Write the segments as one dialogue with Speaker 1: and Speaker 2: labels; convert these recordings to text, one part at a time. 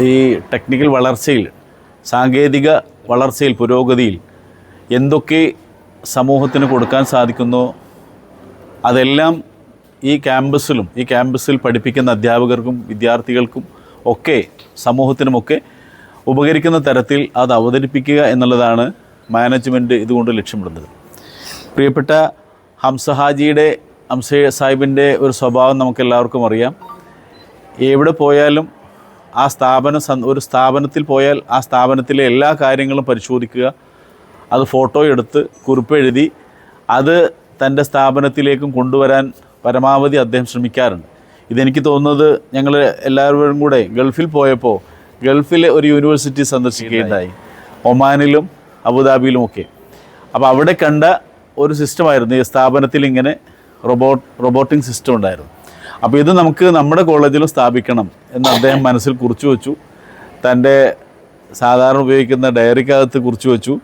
Speaker 1: ഈ ടെക്നിക്കൽ വളർച്ചയിൽ സാങ്കേതിക വളർച്ചയിൽ പുരോഗതിയിൽ എന്തൊക്കെ സമൂഹത്തിന് കൊടുക്കാൻ സാധിക്കുന്നു അതെല്ലാം ഈ ക്യാമ്പസിലും ഈ ക്യാമ്പസിൽ പഠിപ്പിക്കുന്ന അധ്യാപകർക്കും വിദ്യാർത്ഥികൾക്കും ഒക്കെ സമൂഹത്തിനുമൊക്കെ ഉപകരിക്കുന്ന തരത്തിൽ അത് അവതരിപ്പിക്കുക എന്നുള്ളതാണ് മാനേജ്മെന്റ് ഇതുകൊണ്ട് ലക്ഷ്യമിടുന്നത്. പ്രിയപ്പെട്ട ഹംസഹാജിയുടെ ഹംസ സാഹിബിന്റെ ഒരു സ്വഭാവം നമുക്കെല്ലാവർക്കും അറിയാം. എവിടെ പോയാലും ആ സ്ഥാപനം ഒരു സ്ഥാപനത്തിൽ പോയാൽ ആ സ്ഥാപനത്തിലെ എല്ലാ കാര്യങ്ങളും പരിശോധിക്കുക. അത് ഫോട്ടോ എടുത്ത് കുറിപ്പെഴുതി അത് തന്റെ സ്ഥാപനത്തിലേക്കും കൊണ്ടുവരാൻ പരമാവധി അദ്ദേഹം ശ്രമിക്കാറുണ്ട്. ഇതെനിക്ക് തോന്നുന്നത് ഞങ്ങൾ എല്ലാവരും കൂടെ ഗൾഫിൽ പോയപ്പോൾ ഗൾഫിലെ ഒരു യൂണിവേഴ്സിറ്റി സന്ദർശിക്കുകയുണ്ടായി. ഒമാനിലും അബുദാബിയിലും ഒക്കെ. അപ്പോൾ അവിടെ കണ്ട ഒരു സിസ്റ്റമായിരുന്നു. ഈ സ്ഥാപനത്തിൽ ഇങ്ങനെ റോബോട്ട് റോബോട്ടിക് സിസ്റ്റം ഉണ്ടായിരുന്നു. അപ്പോൾ ഇത് നമുക്ക് നമ്മുടെ കോളേജിലും സ്ഥാപിക്കണം എന്ന് അദ്ദേഹം മനസ്സിൽ കുറിച്ചു വെച്ചു. തന്റെ സാധാരണ ഉപയോഗിക്കുന്ന ഡയറിക്കകത്ത് കുറിച്ചു വെച്ചു.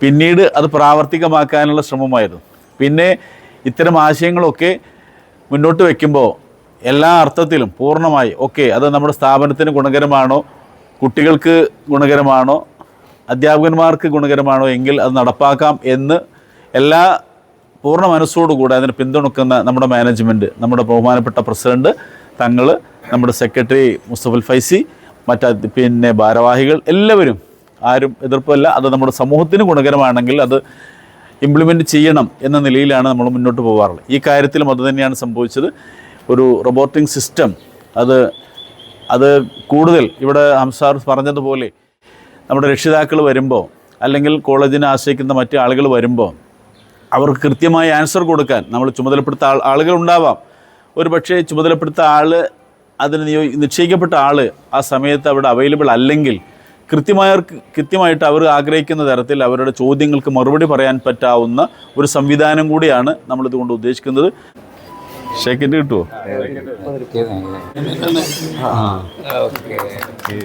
Speaker 1: പിന്നീട് അത് പ്രാവർത്തികമാക്കാനുള്ള ശ്രമമായിരുന്നു. പിന്നെ ഇത്തരം ആശയങ്ങളൊക്കെ മുന്നോട്ട് വയ്ക്കുമ്പോൾ എല്ലാ അർത്ഥത്തിലും പൂർണമായി ഓക്കെ അത് നമ്മുടെ സ്ഥാപനത്തിന് ഗുണകരമാണോ കുട്ടികൾക്ക് ഗുണകരമാണോ അധ്യാപകന്മാർക്ക് ഗുണകരമാണോ എങ്കിൽ അത് നടപ്പാക്കാം എന്ന് എല്ലാ പൂർണ മനസ്സോടുകൂടി അതിനെ പിന്തുണക്കുന്ന നമ്മുടെ മാനേജ്മെന്റ് നമ്മുടെ ബഹുമാനപ്പെട്ട പ്രസിഡന്റ് തങ്ങൾ നമ്മുടെ സെക്രട്ടറി മുസ്തഫുൽ ഫൈസി മറ്റ് പിന്നെ ഭാരവാഹികൾ എല്ലാവരും. ആരും എതിർപ്പല്ല. അത് നമ്മുടെ സമൂഹത്തിന് ഗുണകരമാണെങ്കിൽ അത് ഇംപ്ലിമെന്റ് ചെയ്യണം എന്ന നിലയിലാണ് നമ്മൾ മുന്നോട്ട് പോകാറുള്ളത് ഈ കാര്യത്തിലും അത് തന്നെയാണ് സംഭവിച്ചത്. ഒരു റോബോട്ടിക് സിസ്റ്റം അത് അത് കൂടുതൽ ഇവിടെ ഹംസാർ പറഞ്ഞതുപോലെ നമ്മുടെ രക്ഷിതാക്കൾ വരുമ്പോൾ അല്ലെങ്കിൽ കോളേജിനെ ആശ്രയിക്കുന്ന മറ്റു ആളുകൾ വരുമ്പോൾ അവർക്ക് കൃത്യമായ ആൻസർ കൊടുക്കാൻ നമ്മൾ ചുമതലപ്പെടുത്ത ആൾ ആളുകൾ ഉണ്ടാവാം. ഒരു പക്ഷേ ചുമതലപ്പെടുത്ത ആൾ അതിന് നിയോ നിശ്ചയിക്കപ്പെട്ട ആൾ ആ സമയത്ത് അവിടെ അവൈലബിൾ അല്ലെങ്കിൽ കൃത്യമായവർക്ക് കൃത്യമായിട്ട് അവർ ആഗ്രഹിക്കുന്ന തരത്തിൽ അവരുടെ ചോദ്യങ്ങൾക്ക് മറുപടി പറയാൻ പറ്റാവുന്ന ഒരു സംവിധാനം കൂടിയാണ് നമ്മളിതുകൊണ്ട് ഉദ്ദേശിക്കുന്നത്. ഷേക്കിന്റെ കിട്ടുമോ
Speaker 2: ഓക്കെ.